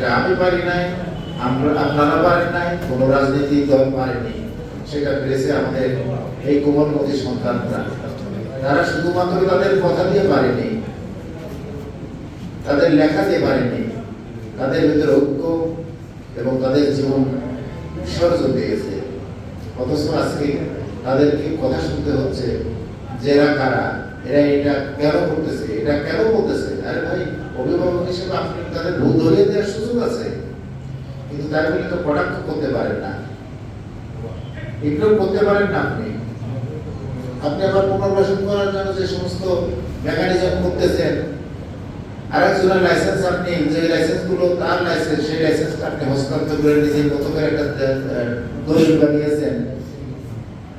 যেটা আমি পারি নাই, আমরা, আপনারা পারেন নাই, কোনো রাজনৈতিক দল পারেনি। সেটা পেরেছে আমাদের এই কোমলমতি সন্তানরা। তারা শুধুমাত্র তাদের কথা দিয়ে পারেনি, তাদের লেখা দিয়ে পারেনি, তাদের ভিতরে ঐক্য এবং তাদের জীবন বিসর্জন দিয়েছে অথচ আজকে তাদেরকে কথা শুনতে হচ্ছে যে এরা কারা, এরা এটা কেন করতেছে, এটা কেন বলতেছে? আরে ভাই, অভিভাবক হিসেবে আপনি তাদের ভুল আছে কিন্তু তো কটাক্ষ করতে পারেন না। এগুলো করতে পারেন না আপনি। আপনি আবার পুনর্বাসন করার জন্য যে সমস্ত মেকানিজম করতেছেন, আরেকজনের লাইসেন্স আপনি, যে লাইসেন্সগুলো তার লাইসেন্স সেই লাইসেন্সটা আপনি হস্তান্তর করে নিজের মতো করে একটা দলিল বানিয়েছেন।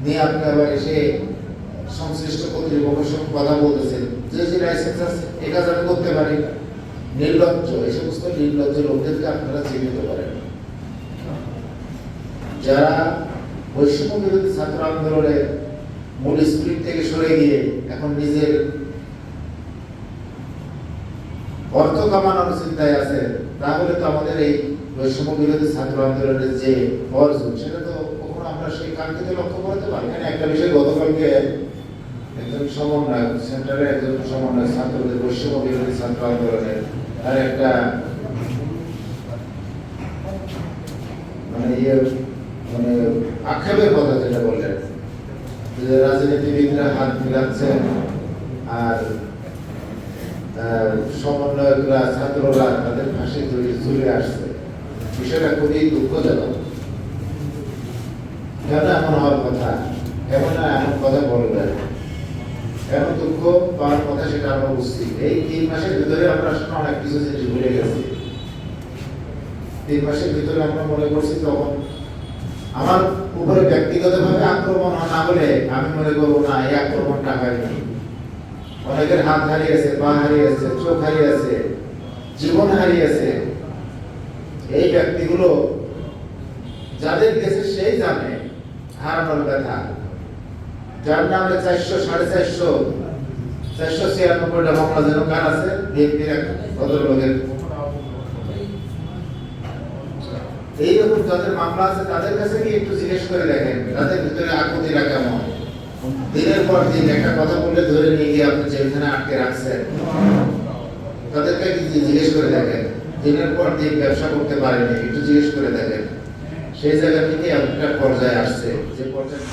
নিয়ে আপনি আবার এসে সংশ্লিষ্ট কর্তৃপক্ষের কথা বলতেছেন। যে যে লাইসেন্স আছে এই কাজ আমি করতে পারি। নির্লজ্জ, এই সমস্ত নির্লজ্জ লোকদেরকে আপনারা চিহ্নিত করেন। যারা বৈষম্য বিরোধী ছাত্র আন্দোলনের মূল স্পিরিট থেকে সরে গিয়ে এখন নিজের অর্থ কামানোর চিন্তায় আছে, তাহলে তো আমাদের এই বৈষম্য বিরোধী ছাত্র আন্দোলনের যে অর্জন, সেটা তো কখনো আমরা সেই কাঙ্ক্ষিত লক্ষ্য করতে পারি এখানে একটা বিষয় গতকালকে একজন সমন্বয় সেন্টারে একজন সমন্বয় ছাত্রদের বৈষম্য বিরোধী ছাত্র আন্দোলনের আর একটা মানে ইয়ে মানে আক্ষেপের কথা যেটা বললেন, যে রাজনীতিবিদরা হাত মিলাচ্ছেন আর সমন্বয়করা, ছাত্ররা তাদের ফাঁসি জড়িয়ে চলে আসছে। বিষয়টা খুবই দুঃখজনক। কেন এমন হওয়ার কথা? কেমন না এমন কথা বলবেন কেন দুঃখ পাওয়ার কথা সেটা আমরা বুঝছি। এই তিন মাসের ভিতরে আমরা অনেক কিছু জিনিস ভুলে গেছি। তিন মাসের ভিতরে আমরা মনে করছি তখন আমার উপরে ব্যক্তিগতভাবে আক্রমণ না হলে আমি মনে করব, না, এই আক্রমণটা হয়নি অনেকের হাত হারিয়েছে পা হারিয়েছে চোখ হারিয়েছে জীবন হারিয়েছে এই ব্যক্তিগুলো যাদের গেছে সেই জানে, হারানোর ব্যথা। যার নামে চারশো, সাড়ে চারশো চারশো ছিয়ানব্বইটা মামলা যেন কার আছে, বিএনপির এক ভদ্রলোকের এইরকম যাদের মামলা আছে, তাদের কাছে কি একটু জিজ্ঞেস করে দেখেন, তাদের ভিতরে আকুতিরা কেমন? দিনের পর দিন একটা কথা বলে ধরে নিয়ে গিয়ে আপনি জেলখানে আটকে রাখছেন। তাদেরকে জিজ্ঞেস করে দেখেন, দিনের পর দিন ব্যবসা করতে পারেনি একটু জিজ্ঞেস করে দেখেন। সেই জায়গা থেকে একটা পর্যায়ে আসছে, যে পর্যায়ে